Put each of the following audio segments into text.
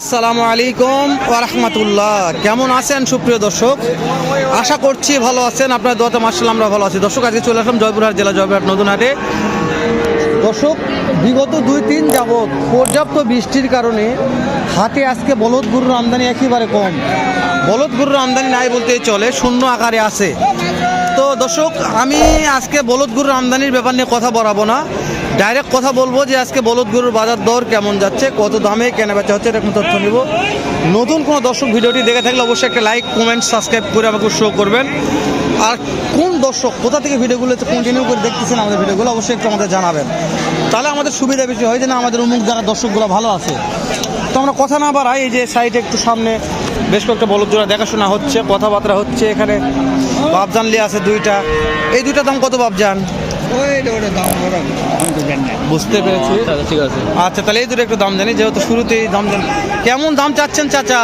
আসসালামু আলাইকুম ওরহমতুল্লাহ কেমন আছেন সুপ্রিয় দর্শক? আশা করছি ভালো আছেন। আপনার দোয়াতে মার্শাল আমরা ভালো আছি। দর্শক, আজকে চলে আসলাম জয়পুরহাট জেলা জয়পুরহাট নতুন হাটে দর্শক, বিগত দুই, তিন যাবৎ পর্যাপ্ত বৃষ্টির কারণে হাতে আজকে বলদ গরুর আমদানি একেবারে কম। বলদ গরুর আমদানি নাই বলতেই চলে, শূন্য আকারে আছে। তো দর্শক, আমি আজকে বলদ গরুর আমদানির ব্যাপার নিয়ে কথা বলাবো না। ডাইরেক্ট কথা বলব যে আজকে বলদ গরুর বাজার দর কেমন যাচ্ছে, কত দামে কেনা বেচা হচ্ছে এরকম তথ্য নিব। নতুন কোনো দর্শক ভিডিওটি দেখে থাকলে অবশ্যই একটা লাইক কমেন্ট সাবস্ক্রাইব করে আমাকে শো করবেন। আর কোন দর্শক, কোথা থেকে ভিডিওগুলো কন্টিনিউ করে দেখতেছেন আমাদের ভিডিওগুলো অবশ্যই একটু আমাদের জানাবেন। তাহলে আমাদের সুবিধা বেশি হয় যে না, আমাদের অমুক যারা দর্শকগুলো ভালো আছে। তো আমরা কথা না বাড়াই, এই যে সাইডে একটু সামনে বেশ কয়েকটা বলদ জোড়া দেখাশোনা হচ্ছে, কথাবার্তা হচ্ছে, এখানে বাবজান লিয়ে আছে দুইটা। এই দুইটা দাম কত বাবজান বুঝতে পেরেছি ঠিক আছে। আচ্ছা তাহলে এই দুটো একটু দাম জানি, যেহেতু শুরুতেই দাম জানি। কেমন দাম চাচ্ছেন চাচা?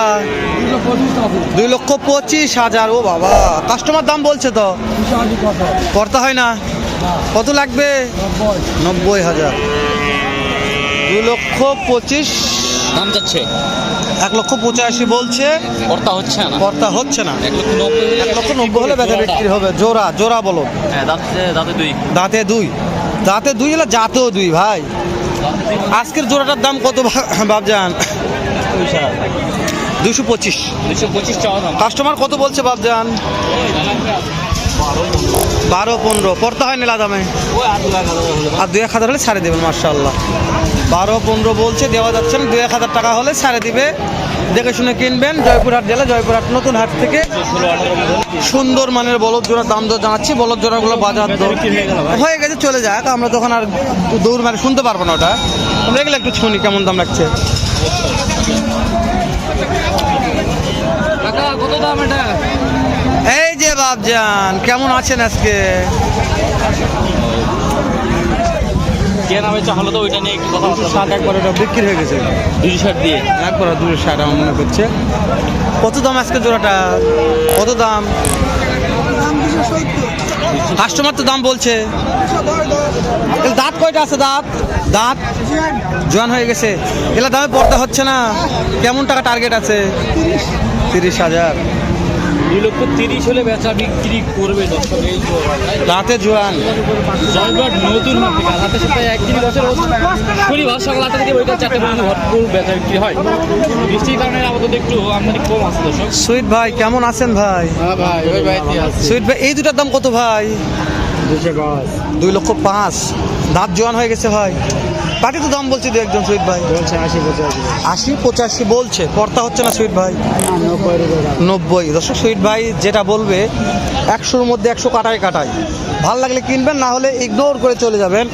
দুই লক্ষ পঁচিশ হাজার, ও বাবা। কাস্টমার দাম বলছে তো। করতে হয় না? কত লাগবে? নব্বই হাজার। দুই লক্ষ পঁচিশ দাম যাচ্ছে? এক লক্ষ পঁচাশি বলছে। কর্তা হচ্ছে না। কর্তা হচ্ছে না। এক লক্ষ নব্বই এক লক্ষ নব্বই হলে বেচা বিক্রি হবে। জোড়া জোড়া বলো। হ্যাঁ দাঁতে দাঁতে দুই। দাঁতে দুই। দাঁতে দুই হলে জাতেও দুই ভাই। আজকের জোড়াটার দাম কত ভা- বাবজান দুশো পঁচিশ। দুশো পঁচিশ কাস্টমার কত বলছে বাবজান বারো পনেরো, পড়তে হয় নেলা দামে আর দু এক হাজার হলে ছাড়ে দেবেন মার্শাল্লাহ বারো পনেরো বলছে, দেওয়া যাচ্ছে না। দুই এক হাজার টাকা হলে ছাড়ে দিবে। দেখে শুনে কিনবেন, জয়পুরহাট জেলা, জয়পুরহাট নতুন হাট থেকে সুন্দর মানের বলদ জোড়ার দাম দর জানাচ্ছি। বলদ জোড়াগুলো বাজার দর হয়ে গেছে, চলে যাক। আমরা তখন আর দৌড় মারে শুনতে পারব না ওটা। আমরা এগুলো একটু শুনি কেমন দাম লাগছে কত দাম এটা? বাবজান কেমন আছেন আজকে? তো ওইটা নিয়ে একটু কথা দুশো ষাট একবার ওটা বিক্রি হয়ে গেছে। দুশো ষাট দিয়ে? একবার দুশো ষাট আমার মনে করছে কত দাম আজকে জোড়াটা? কত দাম? কাস্টমার তো দাম বলছে। দাঁত কয়টা আছে দাঁত? দাঁত? জোয়ান হয়ে গেছে। এগুলা দামে পড়তে হচ্ছে না। কেমন টাকা টার্গেট আছে? তিরিশ হাজার। দুই লক্ষ তিরিশ হলে বেচা বিক্রি করবে দর্শক এই তো জোয়ান। নতুন হাট থেকে হাতে একদিন বছর শনিবার সকাল আটটা থেকে বইকাল চারটে পর্যন্ত ভরপুর বেচা বিক্রি হয়। বৃষ্টির কারণে আপাতত একটু আমদানি কম আছে দর্শক। সুইট ভাই কেমন আছেন ভাই? হ্যাঁ ভাই ওই ভাইতে সুইট ভাই এই দুটার দাম কত ভাই? দুই লক্ষ পাঁচ। দাঁত জোয়ান হয়ে গেছে ভাই। পাটি তো দাম বলছে দু একজন সুইট ভাই। বলছে আশি পঁচাশি। আশি পঁচাশি বলছে কর্তা হচ্ছে না সুইট ভাই? নব্বই দর্শক সুইট ভাই যেটা বলবে একশোর মধ্যে একশো কাটায় কাটায়। ভালো লাগলে কিনবেন না হলে ইগনোর করে চলে যাবেন।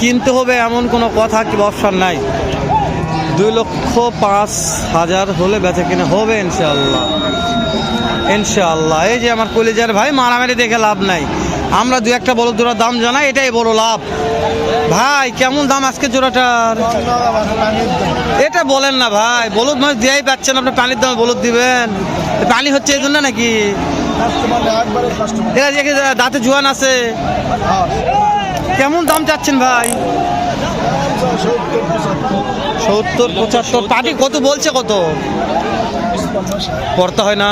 কিনতে হবে এমন কোনো কথা কি অপশান নাই। দুই লক্ষ পাঁচ হাজার হলে বেচা কিনে হবে ইনশাআল্লাহ। ইনশাআল্লাহ। এই যে আমার কলেজের ভাই মারামারি দেখে লাভ নাই। আমরা দু একটা বলদ জোড়ার দাম জানাই, এটাই বড় লাভ। ভাই, কেমন দাম আজকে জোড়াটার? এটা বলেন না ভাই বলুদ মাছ দেয়াই পাচ্ছেন আপনি, পানির দামে বলুদ দিবেন। পানি হচ্ছে এই জন্য নাকি? দাঁতে জোয়ান আছে। কেমন দাম চাচ্ছেন ভাই? সত্তর, পঁচাত্তর পাটি কত বলছে কত? পড়তে হয় না।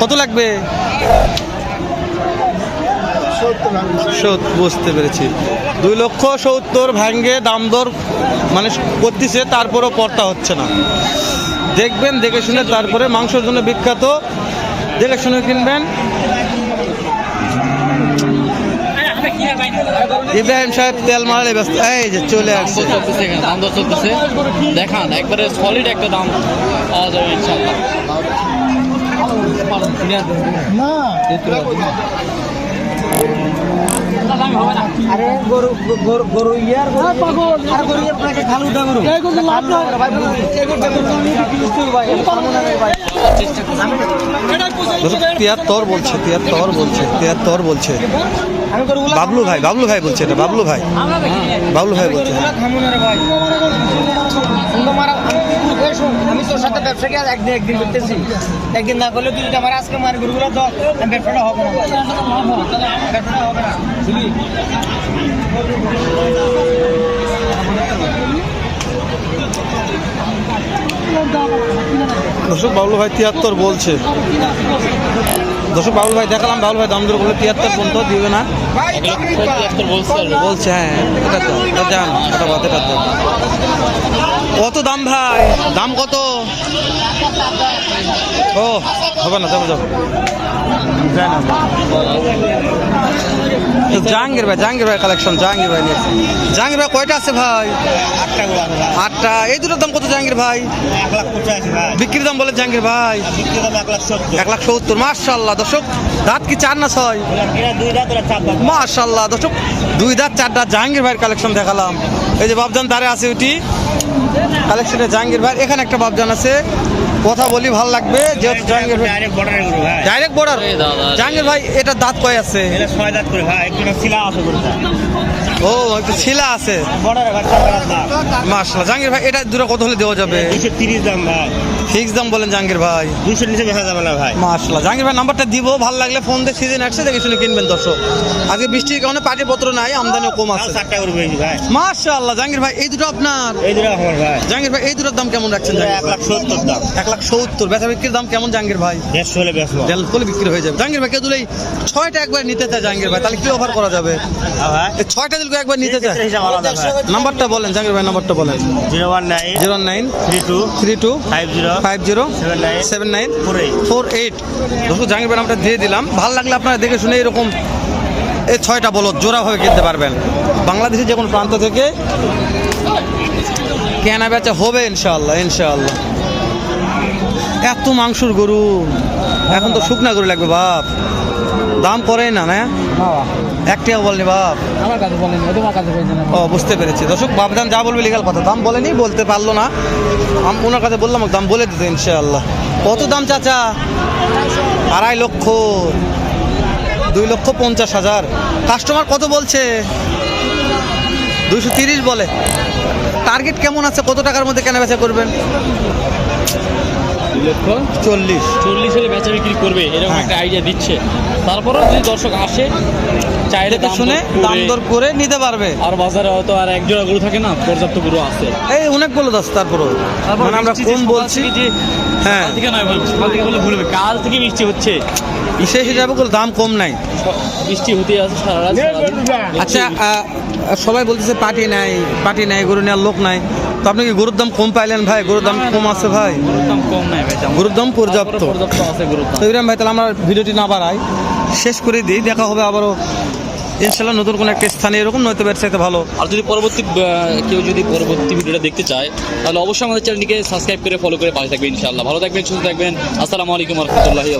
কত লাগবে? বুঝতে পেরেছি। দুই লক্ষ সত্তর ভাঙ্গে দাম দর মানে করতেছে তারপরেও পড়তা হচ্ছে না। দেখবেন দেখে শুনে তারপরে মাংসের জন্য বিখ্যাত। দেখে শুনে কিনবেন। ইব্রাহিম সাহেব তেল মারালে ব্যস্ত। এই যে চলে আসছে। দাম দর চলতেছে। দেখান একবারে সলিড একটা দাম পাওয়া যাবে ইনশাল্লাহ আরে গরু গরু গরু ইয়ার গরু আর গরু ইয়ার প্রায় খালু দা গরু। এই গরু লাভ না ভাই এই গরু গরু আমি বিক্রি ভাই পারব ভাই। তিয়াত্তর বলছে তিয়াত্তর বলছে তিয়াত্তর বলছে। বাবলু ভাই বাবলু ভাই বলছে এটা বাবলু ভাই। বাবলু ভাই বলছে হ্যাঁ। আমি একদিন একদিন একদিন না আজকে হবে বাবলু ভাই তিয়াত্তর বলছে। দর্শক বাবুল ভাই দেখালাম বাবুল ভাই দাম দরগুলো তিয়াত্তর পর্যন্ত, দিবে না। বলছে হ্যাঁ এটা তো কত দাম ভাই? দাম কত? ও, হবে না, যাব যাব। জাহাঙ্গীর ভাই জাহাঙ্গীর ভাই কালেকশন জাহাঙ্গীর ভাই নিয়ে জাহাঙ্গীর ভাই, কয়টা আছে ভাই? আটটা। এই দুটোর দাম কত জাহাঙ্গীর ভাই? বিক্রির দাম বলে জাহাঙ্গীর ভাই। এক লাখ সত্তর। মার্শাল্লাহ দর্শক, দাঁত কি চার না ছয়? মার্শাল্লাহ দর্শক, দুই দাঁত, চার দাঁত জাহাঙ্গীর ভাইয়ের কালেকশন দেখালাম। এই যে বাবজান তারে আছে ওটি। কালেকশনে জাহাঙ্গীর ভাই, এখানে একটা বাবজান আছে। কথা বলি ভালো লাগবে যেহেতু জাহাঙ্গীর ভাই ডাইরেক্ট ভাই ডাইরেক্ট বর্ডার দাদা। জাহাঙ্গীর ভাই এটা দাঁত কয় আছে? এটা ছয় দাঁত করে ভাই একটু শিলা আছে গরু ও একটু ছিলা আছে। বর্ডারে দাঁত। দাম মার্শাল্লাহ জাহাঙ্গীর ভাই এটা দুটো কত হলে দেওয়া যাবে? তিরিশ দাম ভাই। ফিক্স দাম বলেন জাহাঙ্গীর ভাই। দুশোর নিচে বেচা যাবে না ভাই। মার্শাল্লাহ জাহাঙ্গীর ভাই নাম্বারটা দিব ভালো লাগলে ফোন দিয়ে সিজন আসছে দেখে শুনে কিনবেন দর্শক। আজকে বৃষ্টির কারণে পাটিপত্র নাই আমদানিও কম আছে। চারটা পেয়েছি ভাই। মার্শাল্লাহ জাহাঙ্গীর ভাই এই দুটো আপনার? এই দুটো আমার ভাই। জাহাঙ্গীর ভাই এই দুটোর দাম কেমন রাখছেন এক লাখ সত্তর দাম। এক লাখ সত্তর। বেচা বিক্রির দাম কেমন জাহাঙ্গীর ভাই? দেড়শো হলে বেচবো। দেড় করে বিক্রি হয়ে যাবে। জাহাঙ্গীর ভাই কেউ দিলে ছয়টা একবার নিতে চায় জাহাঙ্গীর ভাই তাহলে কি অফার করা যাবে? হ্যাঁ ছয়টা দিলে একবার নিতে চায়। নাম্বারটা বলেন জাহাঙ্গীর ভাই নাম্বারটা বলেন। Zero one nine zero nine three two three two five zero five zero seven nine four eight. Four eight. দর্শক জাহাঙ্গীর ভাই নামটা দিয়ে দিলাম। ভালো লাগলে আপনারা দেখে শুনে এরকম এই ছয়টা বলদ জোড়াভাবে কিনতে পারবেন। বাংলাদেশের যে কোনো প্রান্ত থেকে কেনা বেচা হবে ইনশাআল্লাহ ইনশাআল্লাহ। এত মাংসর গরু। এখন তো শুকনা গরু লাগবে বাপ। দাম করে না না? এক টাকা বলনি বাপ। আমার কাছে বলেন তোমার কাছে বলছেন ও বুঝতে পেরেছি। দর্শক বাপদান যা বলবে লিগাল কথা দাম বলেনি বলতে পারল না। আম ওনার কাছে বললাম দাম বলে দিতে ইনশাআল্লাহ। কত দাম চাচা? আড়াই লক্ষ দুই লক্ষ পঞ্চাশ হাজার। কাস্টমার কত বলছে? দুশো তিরিশ বলে। টার্গেট কেমন আছে? কত টাকার মধ্যে কেনা বেচা করবেন? দুই লক্ষ চল্লিশ। চল্লিশ হলে বেচা বিক্রি করবে এরকম হ্যাঁ। একটা আইডিয়া দিচ্ছে। তারপরেও যদি দর্শক আসে চাইলে দাম শুনে দাম দর করে নিতে পারবে। আর বাজারে হয়তো আর এক জোড়া গরু থাকে না পর্যাপ্ত গরু আছে। এই অনেক বলো দাস তারপর মানে আমরা কম বলছি? যে হ্যাঁ। থেকে নয় সকাল থেকে বলে ভুল হবে। কাল থেকে বৃষ্টি হচ্ছে। সেই হিসাবে কোনো দাম কম নাই। বৃষ্টি হতে আছে সারা রাত আচ্ছা সবাই বলতেছে পার্টি নাই পার্টি নাই গরু নেওয়ার লোক নাই। তো আপনি কি গরুর দাম কম পাইলেন ভাই? গরুর দাম কম আছে ভাই। গরুর দাম কম নাই ভাই। গরুর দাম পর্যাপ্ত। পর্যাপ্ত আছে গরুর দাম। তো ইব্রাহিম ভাই তাহলে আমরা ভিডিওটি না বাড়াই। শেষ করে দিই দেখা হবে আবারও। ইনশাল্লাহ নতুন কোনো একটা স্থানে এরকম নয়তো ব্যবসায়তে ভালো। আর যদি পরবর্তী কেউ যদি পরবর্তী ভিডিওটা দেখতে চায় তাহলে অবশ্যই আমাদের চ্যানেলটিকে সাবস্ক্রাইব করে ফলো করে পাশে থাকবেন ইনশাআল্লাহ। ভালো থাকবেন সুস্থ থাকবেন। আসসালামু আলাইকুম রহমতুল্লাহি